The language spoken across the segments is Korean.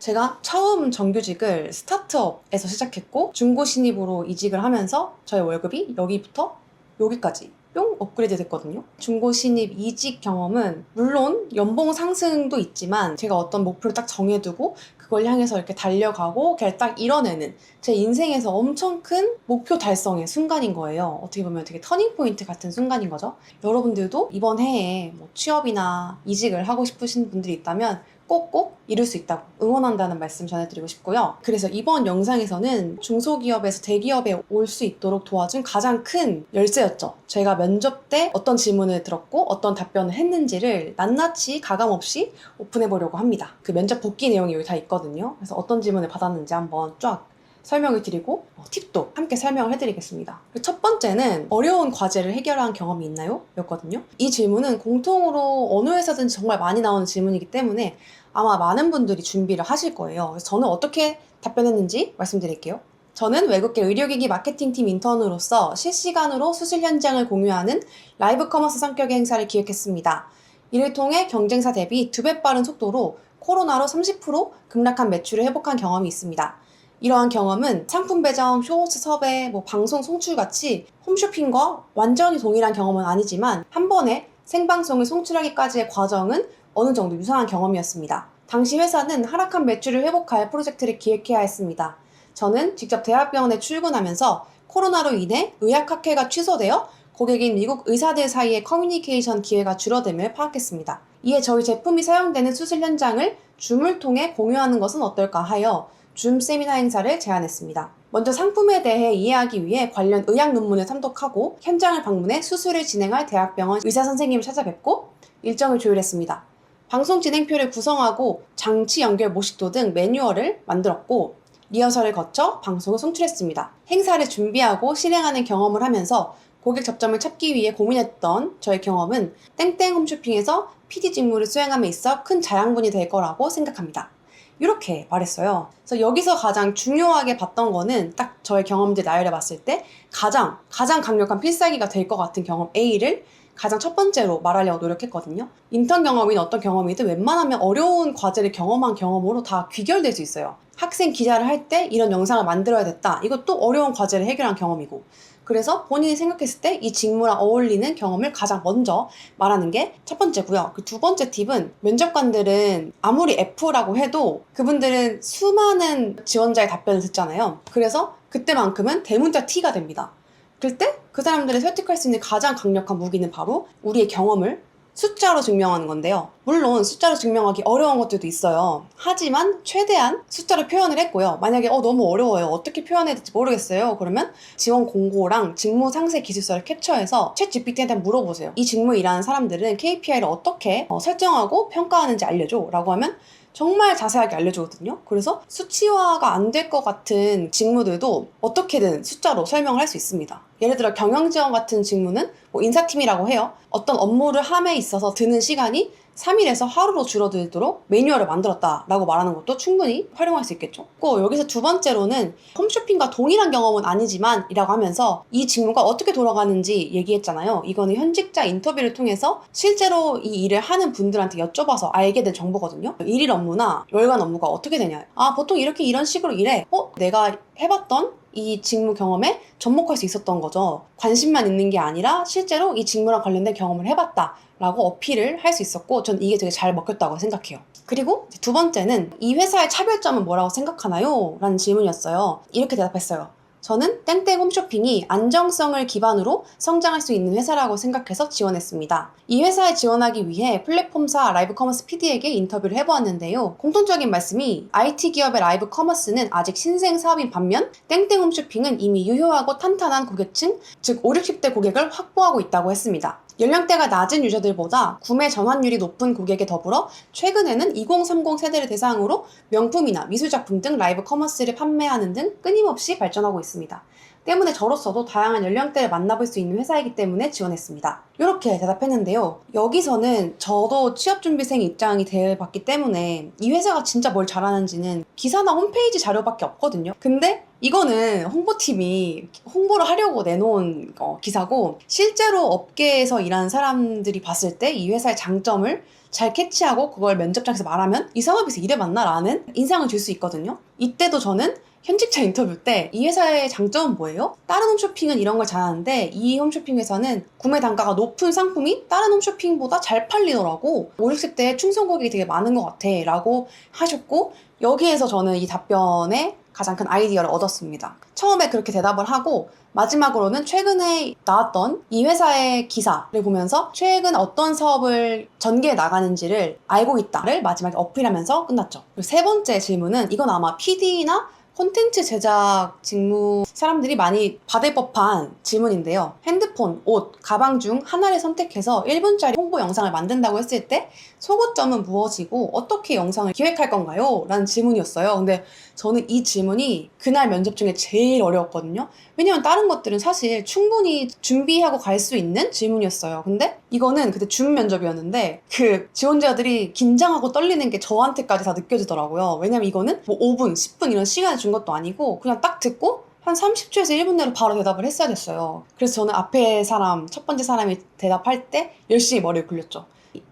제가 처음 정규직을 스타트업에서 시작했고 중고 신입으로 이직을 하면서 저의 월급이 여기부터 여기까지 뿅 업그레이드 됐거든요. 중고 신입 이직 경험은 물론 연봉 상승도 있지만 제가 어떤 목표를 딱 정해두고 그걸 향해서 이렇게 달려가고 그걸 딱 이뤄내는 제 인생에서 엄청 큰 목표 달성의 순간인 거예요. 어떻게 보면 되게 터닝 포인트 같은 순간인 거죠. 여러분들도 이번 해에 뭐 취업이나 이직을 하고 싶으신 분들이 있다면 꼭꼭 이룰 수 있다고 응원한다는 말씀 전해드리고 싶고요. 그래서 이번 영상에서는 중소기업에서 대기업에 올 수 있도록 도와준 가장 큰 열쇠였죠. 제가 면접 때 어떤 질문을 들었고 어떤 답변을 했는지를 낱낱이 가감없이 오픈해 보려고 합니다. 그 면접 복귀 내용이 여기 다 있거든요. 그래서 어떤 질문을 받았는지 한번 쫙 설명을 드리고 어, 팁도 함께 설명을 해드리겠습니다. 그첫 번째는 어려운 과제를 해결한 경험이 있나요? 였거든요. 이 질문은 공통으로 어느 회사든지 정말 많이 나오는 질문이기 때문에 아마 많은 분들이 준비를 하실 거예요. 저는 어떻게 답변했는지 말씀드릴게요. 저는 외국계 의료기기 마케팅팀 인턴으로서 실시간으로 수술 현장을 공유하는 라이브 커머스 성격의 행사를 기획했습니다. 이를 통해 경쟁사 대비 두 배 빠른 속도로 코로나로 30% 급락한 매출을 회복한 경험이 있습니다. 이러한 경험은 상품 배정, 쇼호스 섭외, 뭐 방송 송출 같이 홈쇼핑과 완전히 동일한 경험은 아니지만 한 번에 생방송을 송출하기까지의 과정은 어느 정도 유사한 경험이었습니다. 당시 회사는 하락한 매출을 회복할 프로젝트를 기획해야 했습니다. 저는 직접 대학병원에 출근하면서 코로나로 인해 의학 학회가 취소되어 고객인 미국 의사들 사이의 커뮤니케이션 기회가 줄어듦을 파악했습니다. 이에 저희 제품이 사용되는 수술 현장을 줌을 통해 공유하는 것은 어떨까 하여 줌 세미나 행사를 제안했습니다. 먼저 상품에 대해 이해하기 위해 관련 의학 논문을 탐독하고 현장을 방문해 수술을 진행할 대학병원 의사 선생님을 찾아뵙고 일정을 조율했습니다. 방송 진행표를 구성하고 장치 연결 모식도 등 매뉴얼을 만들었고 리허설을 거쳐 방송을 송출했습니다. 행사를 준비하고 실행하는 경험을 하면서 고객 접점을 찾기 위해 고민했던 저의 경험은 땡땡 홈쇼핑에서 PD 직무를 수행함에 있어 큰 자양분이 될 거라고 생각합니다. 이렇게 말했어요. 그래서 여기서 가장 중요하게 봤던 거는 딱 저의 경험들 나열해 봤을 때 가장 가장 강력한 필살기가 될 것 같은 경험 A를 가장 첫 번째로 말하려고 노력했거든요. 인턴 경험이든 어떤 경험이든 웬만하면 어려운 과제를 경험한 경험으로 다 귀결될 수 있어요. 학생 기자를 할 때 이런 영상을 만들어야 됐다. 이것도 어려운 과제를 해결한 경험이고. 그래서 본인이 생각했을 때 이 직무랑 어울리는 경험을 가장 먼저 말하는 게 첫 번째고요. 그 두 번째 팁은 면접관들은 아무리 F라고 해도 그분들은 수많은 지원자의 답변을 듣잖아요. 그래서 그때만큼은 대문자 T가 됩니다. 그때 그 사람들을 설득할 수 있는 가장 강력한 무기는 바로 우리의 경험을 숫자로 증명하는 건데요. 물론 숫자로 증명하기 어려운 것들도 있어요. 하지만 최대한 숫자로 표현을 했고요. 만약에 어 너무 어려워요. 어떻게 표현해야 될지 모르겠어요. 그러면 지원 공고랑 직무 상세 기술서를 캡처해서 챗 GPT한테 물어보세요. 이 직무에 일하는 사람들은 KPI를 어떻게 어, 설정하고 평가하는지 알려줘. 라고 하면 정말 자세하게 알려주거든요. 그래서 수치화가 안 될 것 같은 직무들도 어떻게든 숫자로 설명을 할 수 있습니다. 예를 들어 경영지원 같은 직무는 뭐 인사팀이라고 해요. 어떤 업무를 함에 있어서 드는 시간이 3일에서 하루로 줄어들도록 매뉴얼을 만들었다라고 말하는 것도 충분히 활용할 수 있겠죠. 꼭 여기서 두 번째로는 홈쇼핑과 동일한 경험은 아니지만 이라고 하면서 이 직무가 어떻게 돌아가는지 얘기했잖아요. 이거는 현직자 인터뷰를 통해서 실제로 이 일을 하는 분들한테 여쭤봐서 알게 된 정보거든요. 일일 업무나 월간 업무가 어떻게 되냐. 아, 보통 이렇게 이런 식으로 일해. 어? 내가 해봤던 이 직무 경험에 접목할 수 있었던 거죠. 관심만 있는 게 아니라 실제로 이 직무랑 관련된 경험을 해봤다. 라고 어필을 할 수 있었고, 전 이게 되게 잘 먹혔다고 생각해요. 그리고 두 번째는 이 회사의 차별점은 뭐라고 생각하나요? 라는 질문이었어요. 이렇게 대답했어요. 저는 땡땡 홈쇼핑이 안정성을 기반으로 성장할 수 있는 회사라고 생각해서 지원했습니다. 이 회사에 지원하기 위해 플랫폼사 라이브 커머스 PD에게 인터뷰를 해보았는데요. 공통적인 말씀이 IT 기업의 라이브 커머스는 아직 신생 사업인 반면 땡땡 홈쇼핑은 이미 유효하고 탄탄한 고객층, 즉 5, 60대 고객을 확보하고 있다고 했습니다. 연령대가 낮은 유저들보다 구매 전환율이 높은 고객에 더불어 최근에는 2030 세대를 대상으로 명품이나 미술 작품 등 라이브 커머스를 판매하는 등 끊임없이 발전하고 있습니다. 때문에 저로서도 다양한 연령대를 만나볼 수 있는 회사이기 때문에 지원했습니다. 이렇게 대답했는데요. 여기서는 저도 취업준비생 입장이 되어봤기 때문에 이 회사가 진짜 뭘 잘하는지는 기사나 홈페이지 자료밖에 없거든요. 근데 이거는 홍보팀이 홍보를 하려고 내놓은 어, 기사고 실제로 업계에서 일하는 사람들이 봤을 때 이 회사의 장점을 잘 캐치하고 그걸 면접장에서 말하면 이 사업에서 일해봤나? 라는 인상을 줄 수 있거든요. 이때도 저는 현직자 인터뷰 때 이 회사의 장점은 뭐예요? 다른 홈쇼핑은 이런 걸 잘하는데 이 홈쇼핑에서는 구매 단가가 높은 상품이 다른 홈쇼핑보다 잘 팔리더라고. 5, 60대 충성 고객이 되게 많은 것 같아. 라고 하셨고 여기에서 저는 이 답변에 가장 큰 아이디어를 얻었습니다. 처음에 그렇게 대답을 하고 마지막으로는 최근에 나왔던 이 회사의 기사를 보면서 최근 어떤 사업을 전개해 나가는지를 알고 있다를 마지막에 어필하면서 끝났죠. 세 번째 질문은 이건 아마 PD나 콘텐츠 제작 직무 사람들이 많이 받을 법한 질문인데요. 핸드폰, 옷, 가방 중 하나를 선택해서 1분짜리 홍보 영상을 만든다고 했을 때 소고점은 무엇이고 어떻게 영상을 기획할 건가요? 라는 질문이었어요. 근데 저는 이 질문이 그날 면접 중에 제일 어려웠거든요. 왜냐면 다른 것들은 사실 충분히 준비하고 갈 수 있는 질문이었어요. 근데 이거는 그때 줌 면접이었는데 그 지원자들이 긴장하고 떨리는 게 저한테까지 다 느껴지더라고요. 왜냐면 이거는 뭐 5분, 10분 이런 시간을 준 것도 아니고 그냥 딱 듣고 한 30초에서 1분 내로 바로 대답을 했어야 됐어요. 그래서 저는 앞에 사람, 첫 번째 사람이 대답할 때 열심히 머리를 굴렸죠.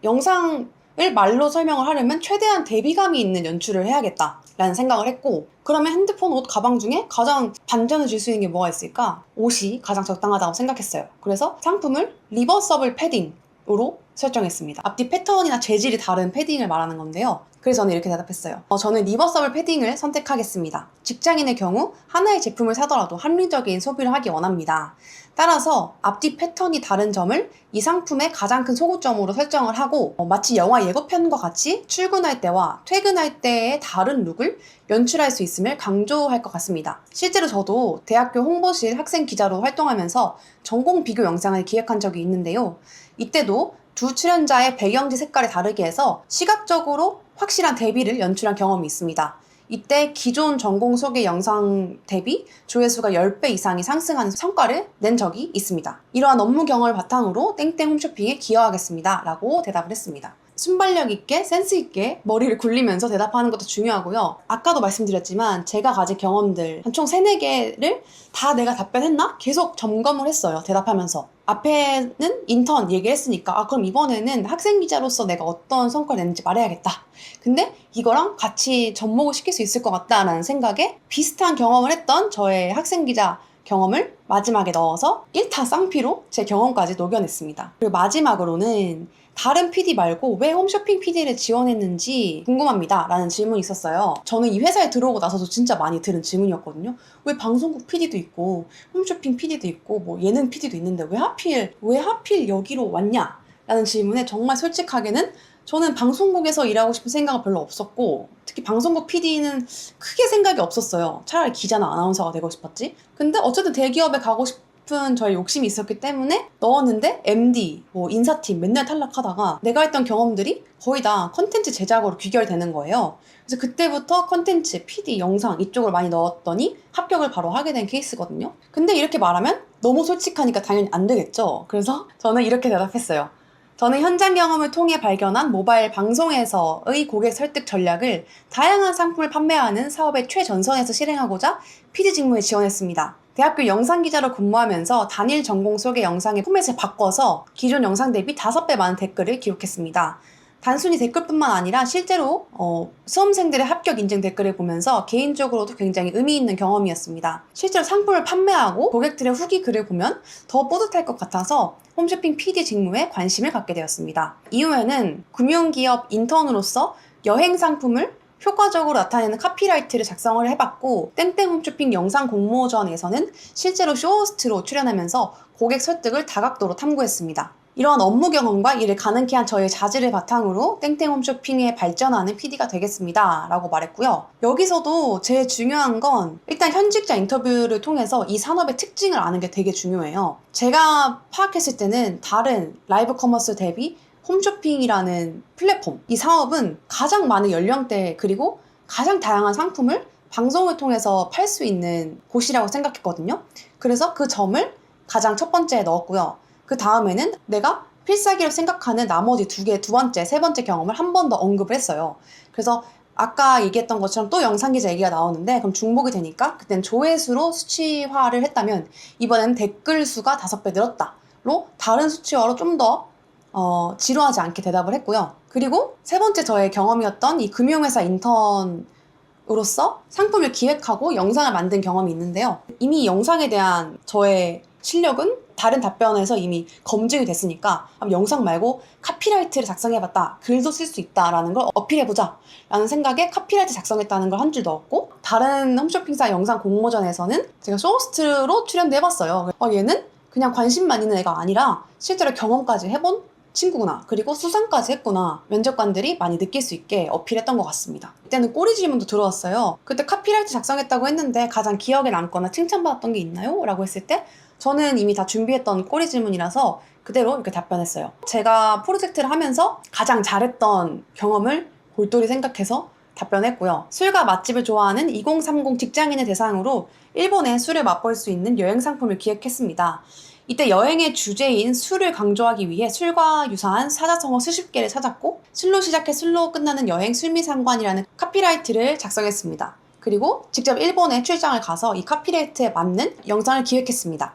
영상을 말로 설명을 하려면 최대한 대비감이 있는 연출을 해야겠다 라는 생각을 했고 그러면 핸드폰, 옷, 가방 중에 가장 반전을 줄 수 있는 게 뭐가 있을까? 옷이 가장 적당하다고 생각했어요. 그래서 상품을 리버서블 패딩으로 설정했습니다. 앞뒤 패턴이나 재질이 다른 패딩을 말하는 건데요. 그래서 저는 이렇게 대답했어요. 어, 저는 리버서블 패딩을 선택하겠습니다. 직장인의 경우 하나의 제품을 사더라도 합리적인 소비를 하기 원합니다. 따라서 앞뒤 패턴이 다른 점을 이 상품의 가장 큰 소구점으로 설정을 하고 어, 마치 영화 예고편과 같이 출근할 때와 퇴근할 때의 다른 룩을 연출할 수 있음을 강조할 것 같습니다. 실제로 저도 대학교 홍보실 학생 기자로 활동하면서 전공 비교 영상을 기획한 적이 있는데요. 이때도 두 출연자의 배경지 색깔이 다르게 해서 시각적으로 확실한 대비를 연출한 경험이 있습니다. 이때 기존 전공 소개 영상 대비 조회수가 10배 이상이 상승하는 성과를 낸 적이 있습니다. 이러한 업무 경험을 바탕으로 땡땡 홈쇼핑에 기여하겠습니다. 라고 대답을 했습니다. 순발력 있게 센스 있게 머리를 굴리면서 대답하는 것도 중요하고요. 아까도 말씀드렸지만 제가 가진 경험들 한 총 3, 4개를 다 내가 답변했나? 계속 점검을 했어요. 대답하면서. 앞에는 인턴 얘기했으니까 아 그럼 이번에는 학생 기자로서 내가 어떤 성과를 냈는지 말해야겠다. 근데 이거랑 같이 접목을 시킬 수 있을 것 같다라는 생각에 비슷한 경험을 했던 저의 학생 기자 경험을 마지막에 넣어서 1타 쌍피로 제 경험까지 녹여냈습니다. 그리고 마지막으로는 다른 PD 말고 왜 홈쇼핑 PD를 지원했는지 궁금합니다. 라는 질문이 있었어요. 저는 이 회사에 들어오고 나서도 진짜 많이 들은 질문이었거든요. 왜 방송국 PD도 있고 홈쇼핑 PD도 있고 뭐 예능 PD도 있는데 왜 하필 왜 하필 여기로 왔냐? 라는 질문에 정말 솔직하게는 저는 방송국에서 일하고 싶은 생각은 별로 없었고 특히 방송국 PD는 크게 생각이 없었어요. 차라리 기자나 아나운서가 되고 싶었지. 근데 어쨌든 대기업에 가고 싶 은 저의 욕심이 있었기 때문에 넣었는데 MD, 뭐 인사팀 맨날 탈락하다가 내가 했던 경험들이 거의 다 컨텐츠 제작으로 귀결되는 거예요. 그래서 그때부터 컨텐츠, PD, 영상 이쪽을 많이 넣었더니 합격을 바로 하게 된 케이스거든요. 근데 이렇게 말하면 너무 솔직하니까 당연히 안 되겠죠. 그래서 저는 이렇게 대답했어요. 저는 현장 경험을 통해 발견한 모바일 방송에서의 고객 설득 전략을 다양한 상품을 판매하는 사업의 최전선에서 실행하고자 PD 직무에 지원했습니다. 대학교 영상 기자로 근무하면서 단일 전공 속의 영상의 포맷을 바꿔서 기존 영상 대비 5배 많은 댓글을 기록했습니다. 단순히 댓글뿐만 아니라 실제로 어, 수험생들의 합격 인증 댓글을 보면서 개인적으로도 굉장히 의미 있는 경험이었습니다. 실제로 상품을 판매하고 고객들의 후기 글을 보면 더 뿌듯할 것 같아서 홈쇼핑 PD 직무에 관심을 갖게 되었습니다. 이후에는 금융기업 인턴으로서 여행 상품을 효과적으로 나타내는 카피라이트를 작성을 해봤고 땡땡 홈쇼핑 영상 공모전에서는 실제로 쇼호스트로 출연하면서 고객 설득을 다각도로 탐구했습니다. 이러한 업무 경험과 이를 가능케 한 저의 자질을 바탕으로 땡땡 홈 쇼핑에 발전하는 PD가 되겠습니다. 라고 말했고요. 여기서도 제일 중요한 건 일단 현직자 인터뷰를 통해서 이 산업의 특징을 아는 게 되게 중요해요. 제가 파악했을 때는 다른 라이브 커머스 대비 홈쇼핑이라는 플랫폼, 이 사업은 가장 많은 연령대 그리고 가장 다양한 상품을 방송을 통해서 팔 수 있는 곳이라고 생각했거든요. 그래서 그 점을 가장 첫 번째에 넣었고요. 그 다음에는 내가 필살기로 생각하는 나머지 두 개, 두 번째, 세 번째 경험을 한 번 더 언급을 했어요. 그래서 아까 얘기했던 것처럼 또 영상 기자 얘기가 나오는데 그럼 중복이 되니까 그땐 조회수로 수치화를 했다면 이번에는 댓글 수가 다섯 배 늘었다로 다른 수치화로 좀 더 어, 지루하지 않게 대답을 했고요. 그리고 세 번째 저의 경험이었던 이 금융회사 인턴으로서 상품을 기획하고 영상을 만든 경험이 있는데요. 이미 영상에 대한 저의 실력은 다른 답변에서 이미 검증이 됐으니까 영상 말고 카피라이트를 작성해봤다. 글도 쓸 수 있다라는 걸 어필해보자. 라는 생각에 카피라이트 작성했다는 걸 한 줄 넣었고 다른 홈쇼핑사 영상 공모전에서는 제가 쇼호스트로 출연도 해봤어요. 어, 얘는 그냥 관심만 있는 애가 아니라 실제로 경험까지 해본 친구구나. 그리고 수상까지 했구나. 면접관들이 많이 느낄 수 있게 어필했던 것 같습니다. 이때는 꼬리 질문도 들어왔어요. 그때 카피라이트 작성했다고 했는데 가장 기억에 남거나 칭찬받았던 게 있나요? 라고 했을 때 저는 이미 다 준비했던 꼬리 질문이라서 그대로 이렇게 답변했어요. 제가 프로젝트를 하면서 가장 잘했던 경험을 골똘히 생각해서 답변했고요. 술과 맛집을 좋아하는 2030 직장인을 대상으로 일본의 술을 맛볼 수 있는 여행 상품을 기획했습니다. 이때 여행의 주제인 술을 강조하기 위해 술과 유사한 사자성어 수십 개를 찾았고 술로 시작해 술로 끝나는 여행 술미상관이라는 카피라이트를 작성했습니다. 그리고 직접 일본에 출장을 가서 이 카피라이트에 맞는 영상을 기획했습니다.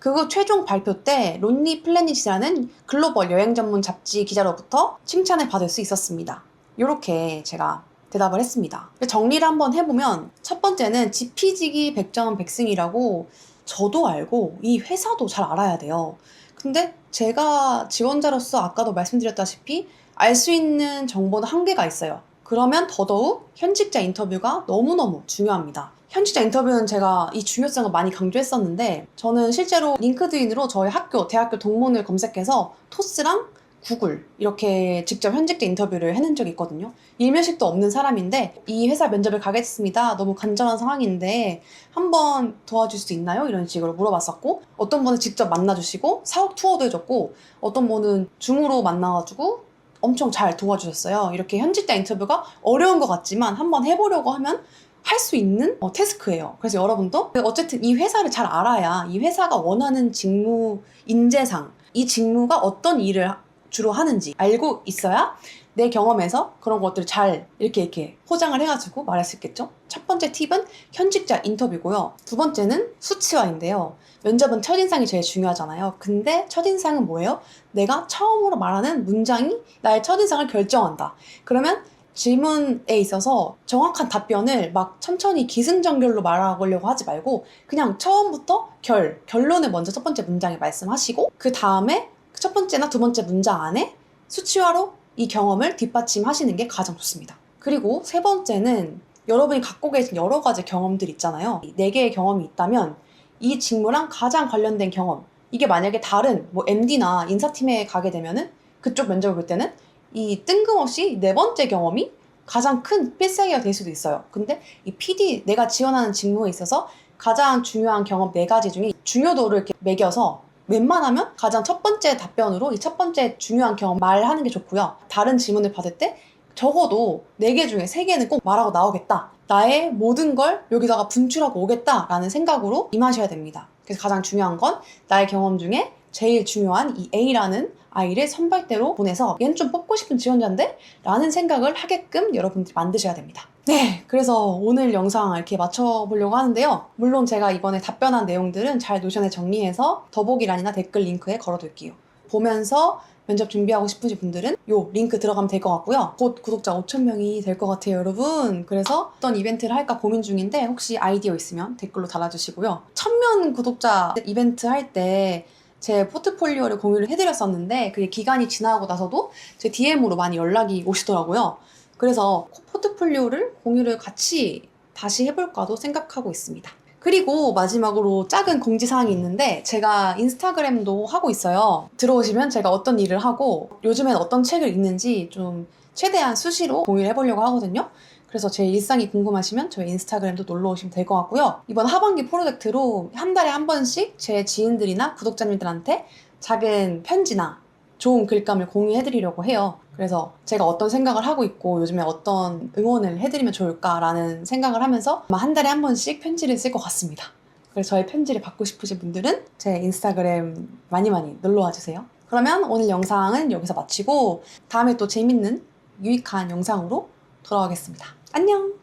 그후 최종 발표 때 론리 플래닛이라는 글로벌 여행 전문 잡지 기자로부터 칭찬을 받을 수 있었습니다. 이렇게 제가 대답을 했습니다. 정리를 한번 해보면 첫 번째는 지피지기 백전 백승이라고 저도 알고 이 회사도 잘 알아야 돼요. 근데 제가 지원자로서 아까도 말씀드렸다시피 알 수 있는 정보는 한계가 있어요. 그러면 더더욱 현직자 인터뷰가 너무너무 중요합니다. 현직자 인터뷰는 제가 이 중요성을 많이 강조했었는데 저는 실제로 링크드인으로 저희 학교, 대학교 동문을 검색해서 토스랑 구글 이렇게 직접 현직자 인터뷰를 해낸 적이 있거든요. 일면식도 없는 사람인데 이 회사 면접을 가겠습니다. 너무 간절한 상황인데 한번 도와줄 수 있나요? 이런 식으로 물어봤었고 어떤 분은 직접 만나주시고 사업 투어도 해줬고 어떤 분은 줌으로 만나가지고 엄청 잘 도와주셨어요. 이렇게 현직자 인터뷰가 어려운 것 같지만 한번 해보려고 하면 할수 있는 어, 태스크예요. 그래서 여러분도 어쨌든 이 회사를 잘 알아야 이 회사가 원하는 직무 인재상 이 직무가 어떤 일을 주로 하는지 알고 있어야 내 경험에서 그런 것들을 잘 이렇게 이렇게 포장을 해가지고 말할 수 있겠죠? 첫 번째 팁은 현직자 인터뷰고요. 두 번째는 수치화인데요. 면접은 첫인상이 제일 중요하잖아요. 근데 첫인상은 뭐예요? 내가 처음으로 말하는 문장이 나의 첫인상을 결정한다. 그러면 질문에 있어서 정확한 답변을 막 천천히 기승전결로 말하려고 하지 말고 그냥 처음부터 결, 결론을 먼저 첫 번째 문장에 말씀하시고 그 다음에 첫 번째나 두 번째 문장 안에 수치화로 이 경험을 뒷받침하시는 게 가장 좋습니다. 그리고 세 번째는 여러분이 갖고 계신 여러 가지 경험들 있잖아요. 네 개의 경험이 있다면 이 직무랑 가장 관련된 경험 이게 만약에 다른 뭐 MD나 인사팀에 가게 되면은 그쪽 면접을 볼 때는 이 뜬금없이 네 번째 경험이 가장 큰 필살기가 될 수도 있어요. 근데 이 PD 내가 지원하는 직무에 있어서 가장 중요한 경험 네 가지 중에 중요도를 이렇게 매겨서 웬만하면 가장 첫 번째 답변으로 이 첫 번째 중요한 경험 말하는 게 좋고요. 다른 질문을 받을 때 적어도 4개 중에 3개는 꼭 말하고 나오겠다. 나의 모든 걸 여기다가 분출하고 오겠다라는 생각으로 임하셔야 됩니다. 그래서 가장 중요한 건 나의 경험 중에 제일 중요한 이 A라는 아이를 선발대로 보내서 얘는 좀 뽑고 싶은 지원자인데? 라는 생각을 하게끔 여러분들이 만드셔야 됩니다. 네, 그래서 오늘 영상 이렇게 맞춰보려고 하는데요. 물론 제가 이번에 답변한 내용들은 잘 노션에 정리해서 더보기란이나 댓글 링크에 걸어둘게요. 보면서 면접 준비하고 싶으신 분들은 요 링크 들어가면 될 것 같고요. 곧 구독자 5,000명이 될 것 같아요, 여러분. 그래서 어떤 이벤트를 할까 고민 중인데 혹시 아이디어 있으면 댓글로 달아주시고요. 1000명 구독자 이벤트 할때 제 포트폴리오를 공유를 해드렸었는데 그게 기간이 지나고 나서도 제 DM으로 많이 연락이 오시더라고요. 그래서 포트폴리오를 공유를 같이 다시 해볼까도 생각하고 있습니다. 그리고 마지막으로 작은 공지사항이 있는데 제가 인스타그램도 하고 있어요. 들어오시면 제가 어떤 일을 하고 요즘엔 어떤 책을 읽는지 좀 최대한 수시로 공유를 해보려고 하거든요. 그래서 제 일상이 궁금하시면 저희 인스타그램도 놀러 오시면 될 것 같고요. 이번 하반기 프로젝트로 한 달에 한 번씩 제 지인들이나 구독자님들한테 작은 편지나 좋은 글감을 공유해드리려고 해요. 그래서 제가 어떤 생각을 하고 있고 요즘에 어떤 응원을 해드리면 좋을까라는 생각을 하면서 아마 한 달에 한 번씩 편지를 쓸 것 같습니다. 그래서 저의 편지를 받고 싶으신 분들은 제 인스타그램 많이 많이 놀러와 주세요. 그러면 오늘 영상은 여기서 마치고 다음에 또 재밌는 유익한 영상으로 돌아오겠습니다. 안녕!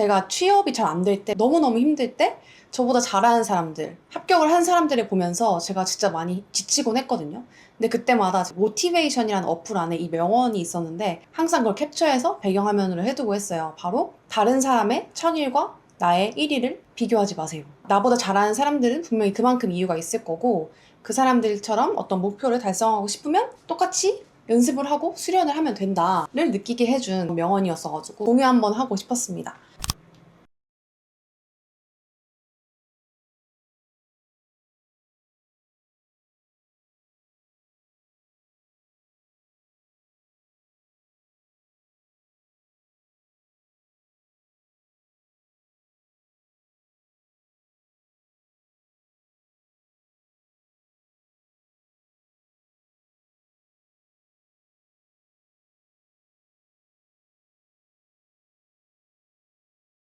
제가 취업이 잘 안 될 때, 너무너무 힘들 때, 저보다 잘하는 사람들, 합격을 한 사람들을 보면서 제가 진짜 많이 지치곤 했거든요. 근데 그때마다 모티베이션이라는 어플 안에 이 명언이 있었는데 항상 그걸 캡처해서 배경화면으로 해두고 했어요. 바로 다른 사람의 천일과 나의 1위를 비교하지 마세요. 나보다 잘하는 사람들은 분명히 그만큼 이유가 있을 거고 그 사람들처럼 어떤 목표를 달성하고 싶으면 똑같이 연습을 하고 수련을 하면 된다를 느끼게 해준 명언이었어가지고 공유 한번 하고 싶었습니다.